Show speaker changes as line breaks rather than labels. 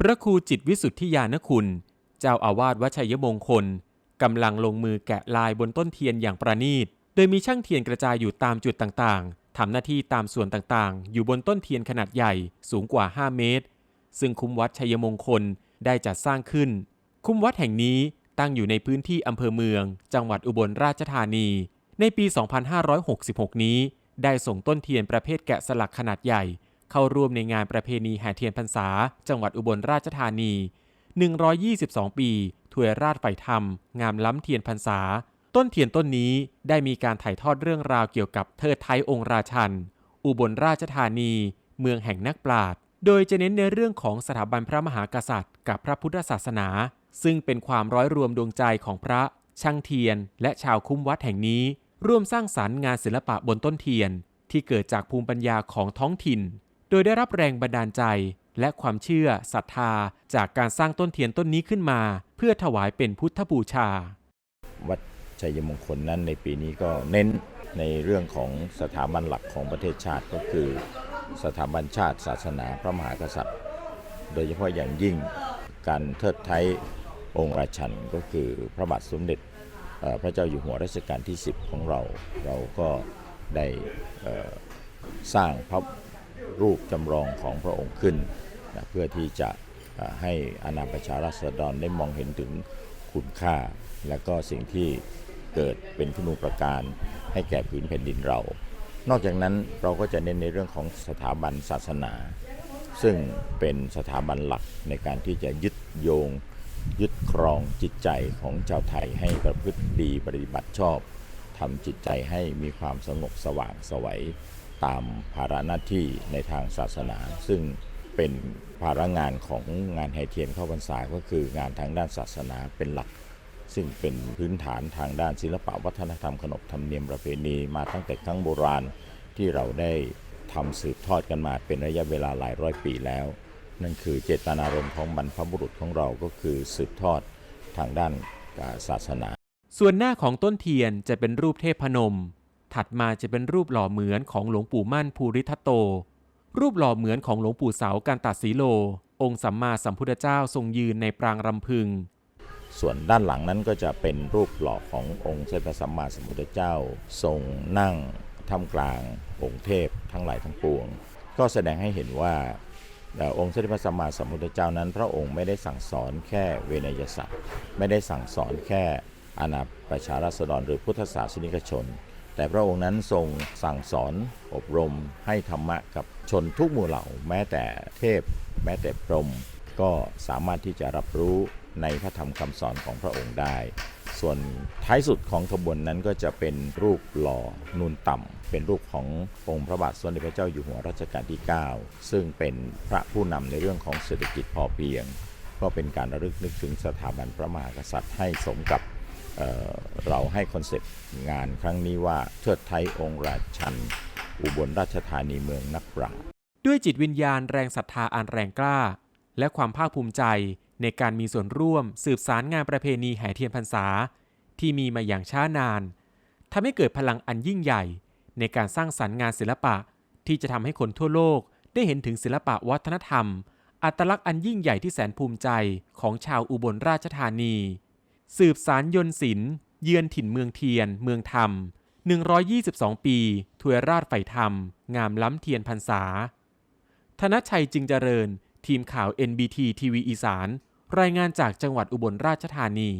พระครูจิตวิสุทธิยานคุณ เจ้าอาวาสวัชัยมงคลกำลังลงมือแกะลายบนต้นเทียนอย่างประณีต โดยมีช่างเทียนกระจายอยู่ตามจุดต่างๆทำหน้าที่ตามส่วนต่างๆ อยู่บนต้นเทียนขนาดใหญ่สูงกว่า 5 เมตร ซึ่งคุ้มวัดชัยมงคลได้จัดสร้างขึ้น คุ้มวัดแห่งนี้ตั้งอยู่ในพื้นที่อำเภอเมือง จังหวัดอุบลราชธานี ในปี 2566 นี้ ได้ส่งต้นเทียนประเภทแกะสลักขนาดใหญ่ เข้าร่วมในงานประเพณีแห่เทียนพรรษา จังหวัดอุบลราชธานี 122 ปีถวยราชไฟธรรม งามล้ำเทียนพรรษา ต้นเทียนต้นนี้ได้มีการถ่ายทอดเรื่องราวเกี่ยวกับเทิดไทยองค์ราชัน อุบลราชธานี เมืองแห่งนักปราชญ์โดยจะเน้นในเรื่องของสถาบันพระมหากษัตริย์ กับพระพุทธศาสนา ซึ่งเป็นความร้อยรวมดวงใจของพระ ช่างเทียน และชาวคุ้มวัดแห่งนี้ ร่วมสร้างสรรค์งานศิลปะบนต้นเทียน ที่เกิดจากภูมิปัญญาของท้องถิ่น โดยได้รับแรงบันดาลใจ และความเชื่อศรัทธาจากการสร้างต้นเทียนต้นนี้ขึ้นมา เพื่อถวายเป็นพุทธบูชา
วัดชัยมงคลนั้นในปีนี้ก็เน้นในเรื่องของสถาบันหลักของประเทศชาติก็คือ สถาบันชาติศาสนาพระมหากษัตริย์ โดยเฉพาะอย่างยิ่งการเทิดไทยองค์ราชันก็คือพระบาทสมเด็จพระเจ้าอยู่หัวรัชกาลที่ 10 ของเรา เราก็ได้สร้างพระ รูปจำลองของพระองค์ขึ้นนะเพื่อที่จะให้อาณาประชาราษฎรได้มองเห็นถึงคุณค่า และก็สิ่งที่เกิดเป็นคุณูปการให้แก่ผืนแผ่นดินเรา นอกจากนั้นเราก็จะเน้นในเรื่องของสถาบันศาสนา ซึ่งเป็นสถาบันหลักในการที่จะยึดโยง ยึดครองจิตใจของชาวไทยให้ประพฤติดีปฏิบัติชอบทำจิตใจให้มีความสงบสว่างสวัย ตามภาระหน้าที่ในทางศาสนา ซึ่งเป็นภาระงานของงานแห่เทียนเข้าพรรษาก็คืองานทางด้านศาสนาเป็นหลัก ซึ่งเป็นพื้นฐานทางด้านศิลปวัฒนธรรมขนบธรรมเนียมประเพณีมาตั้งแต่ครั้งโบราณที่เราได้ทำสืบทอดกันมาเป็นระยะเวลาหลายร้อยปีแล้ว นั่นคือเจตนารมณ์ของบรรพบุรุษของเราก็คือสืบทอดทางด้านศาสนา
ส่วนหน้าของต้นเทียนจะเป็นรูปเทพนม ถัดมาจะเป็นรูปหล่อเหมือนของหลวงปู่มั่นภูริทัตโต รูปหล่อเหมือนของหลวงปู่เสาการตัดสีโล องค์สัมมาสัมพุทธเจ้าทรงยืนในปรางรำพึง
ส่วนด้านหลังนั้นก็จะเป็นรูปหล่อขององค์เสด็จพระสัมมาสัมพุทธเจ้า ทรงนั่งท่ามกลางองค์เทพทั้งหลายทั้งปวง ก็แสดงให้เห็นว่าองค์เสด็จพระสัมมาสัมพุทธเจ้านั้น พระองค์ไม่ได้สั่งสอนแค่เวนยศักดิ์ไม่ได้สั่งสอนแค่อาณาประชาราษฎรหรือพุทธศาสนิกชน แต่พระองค์นั้นทรงสั่งสอนอบรมให้ธรรมะกับชนทุกหมู่เหล่า แม้แต่เทพ แม้แต่พรหมก็สามารถที่จะรับรู้ในพระธรรมคำสอนของพระองค์ได้ ส่วนท้ายสุดของขบวนนั้นก็จะเป็นรูปหล่อนูนต่ำ เป็นรูปขององค์พระบาทสมเด็จพระเจ้าอยู่หัวรัชกาลที่ 9 ซึ่งเป็นพระผู้นำในเรื่องของเศรษฐกิจพอเพียง ก็เป็นการระลึกนึกถึงสถาบันพระมหากษัตริย์ให้สมกับ เราให้คอนเซปต์งานครั้งนี้ว่าเทิดไทยองค์ราชัน อุบลราชธานีเมืองนักปราชญ์
ด้วยจิตวิญญาณแรงศรัทธาอันแรงกล้า และความภาคภูมิใจในการมีส่วนร่วมสืบสารงานประเพณีแห่เทียนพรรษา ที่มีมาอย่างช้านานทำให้เกิดพลังอันยิ่งใหญ่ ในการสร้างสรรค์งานศิลปะ ที่จะทำให้คนทั่วโลก ได้เห็นถึงศิลปะวัฒนธรรม อัตลักษณ์อันยิ่งใหญ่ที่แสนภูมิใจของชาวอุบลราชธานี สืบสารยนศิลป์เยือนถิ่นเมืองเทียน เมืองธรรม 122 ปี ถวยราชไฝ่ธรรม งามล้ำเทียนพรรษา ธนชัยจึงเจริญ ทีมข่าว NBT ทีวีอีสาน รายงานจากจังหวัดอุบลราชธานี